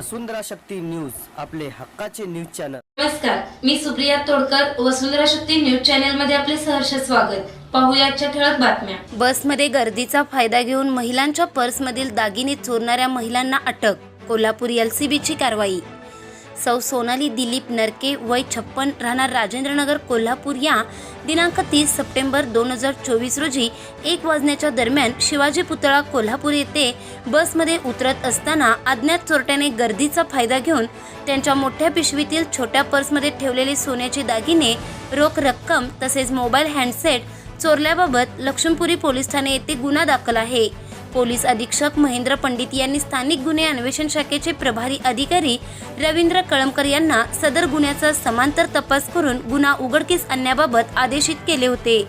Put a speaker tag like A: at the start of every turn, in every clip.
A: वसुंधरा Shakti news आपले हक्काचे news channel.
B: नमस्कार मी सुप्रिया तोडकर वसुंधरा शक्ती न्यूज चॅनलमध्ये आपले सहर्ष स्वागत. पाहूया आजच्या ठळक बातम्या.
C: बसमध्ये गर्दीचा फायदा घेऊन महिलांच्या पर्समधील दागिने चोरणाऱ्या महिलांना अटक कोल्हापूर एलसीबीची कारवाई. सौ सोनाली दिलीप नरके वय छप्पन राहणार राजेंद्रनगर कोल्हापूर या दिनांक तीस सप्टेंबर दोन हजार चोवीस रोजी एक वाजण्याच्या दरम्यान शिवाजी पुतळा कोल्हापूर येथे बसमध्ये उतरत असताना अज्ञात चोरट्याने गर्दीचा फायदा घेऊन त्यांच्या मोठ्या पिशवीतील छोट्या पर्समध्ये ठेवलेले सोन्याचे दागिने रोख रक्कम तसेच मोबाईल हँडसेट चोरल्याबाबत लक्ष्मीपुरी पोलीस ठाणे येथे गुन्हा दाखल आहे. पोलीस अधीक्षक महेंद्र पंडित यांनी स्थानिक गुन्हे अन्वेषण शाखेचे प्रभारी अधिकारी रवींद्र कळमकर यांना सदर गुन्ह्याचा समांतर तपास करून गुन्हा उघडकीस आणण्याबाबत आदेशित केले होते.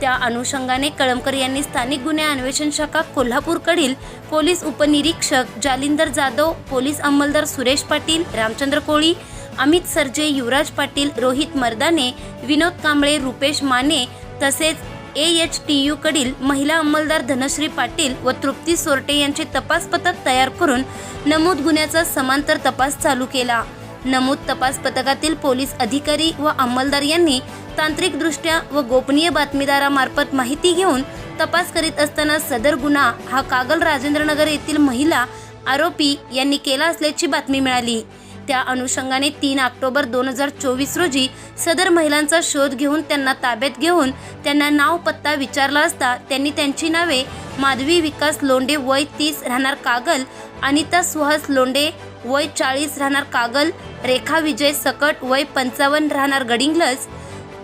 C: त्या अनुषंगाने कळमकर यांनी स्थानिक गुन्हे अन्वेषण शाखा कोल्हापूरकडील पोलीस उपनिरीक्षक जालिंदर जाधव पोलीस अंमलदार सुरेश पाटील रामचंद्र कोळी अमित सरजे युवराज पाटील रोहित मर्दाने विनोद कांबळे रुपेश माने तसेच ए एच टी यू कडील महिला अंमलदार धनश्री पाटील व तृप्ती सोरटे यांचे तपास पथक तयार करून नमूद गुन्ह्याचा समांतर तपास चालू केला. नमूद तपास पथकातील पोलीस अधिकारी व अंमलदार यांनी तांत्रिकदृष्ट्या व गोपनीय बातमीदारामार्फत माहिती घेऊन तपास करीत असताना सदर गुन्हा हा कागल राजेंद्रनगर येथील महिला आरोपी यांनी केला असल्याची बातमी मिळाली. त्या अनुषंगाने तीन ऑक्टोबर दोन हजार चोवीस रोजी सदर महिलांचा शोध घेऊन त्यांना ताब्यात घेऊन त्यांना नाव पत्ता विचारला असता त्यांनी त्यांची नावे माधवी विकास लोंडे वय तीस राहणार कागल अनिता सुहास लोंडे वय चाळीस राहणार कागल रेखा विजय सकट वय पंचावन्न राहणार गडिंगलज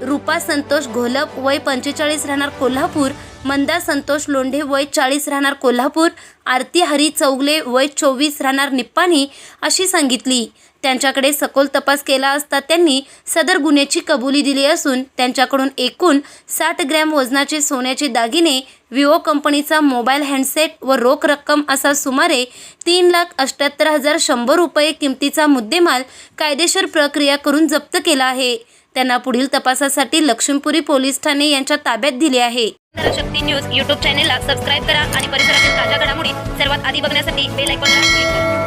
C: रूपा संतोष घोलप वय पंचेचाळीस राहणार कोल्हापूर मंदा संतोष लोंढे वय चाळीस राहणार कोल्हापूर आरती हरी चौगले वय चोवीस राहणार निप्पाणी अशी सांगितली. त्यांच्याकडे सखोल तपास केला असता त्यांनी सदर गुन्ह्याची कबुली दिली असून त्यांच्याकडून एकूण साठ ग्रॅम वजनाचे सोन्याचे दागिने विवो कंपनीचा मोबाईल हँडसेट व रोख रक्कम असा सुमारे तीन लाख अष्ट्याहत्तर हजार शंभर रुपये किमतीचा मुद्देमाल कायदेशीर प्रक्रिया करून जप्त केला आहे. त्यांना पुढील तपासासाठी लक्ष्मीपुरी पोलीस ठाणे यांच्या ताब्यात दिले आहे. शक्ती न्यूज यूट्यूब चॅनेलला सबस्क्राईब करा आणि परिसरातील ताज्या घडामोडी सर्वात आधी बघण्यासाठी बेल आयकॉनला क्लिक करा.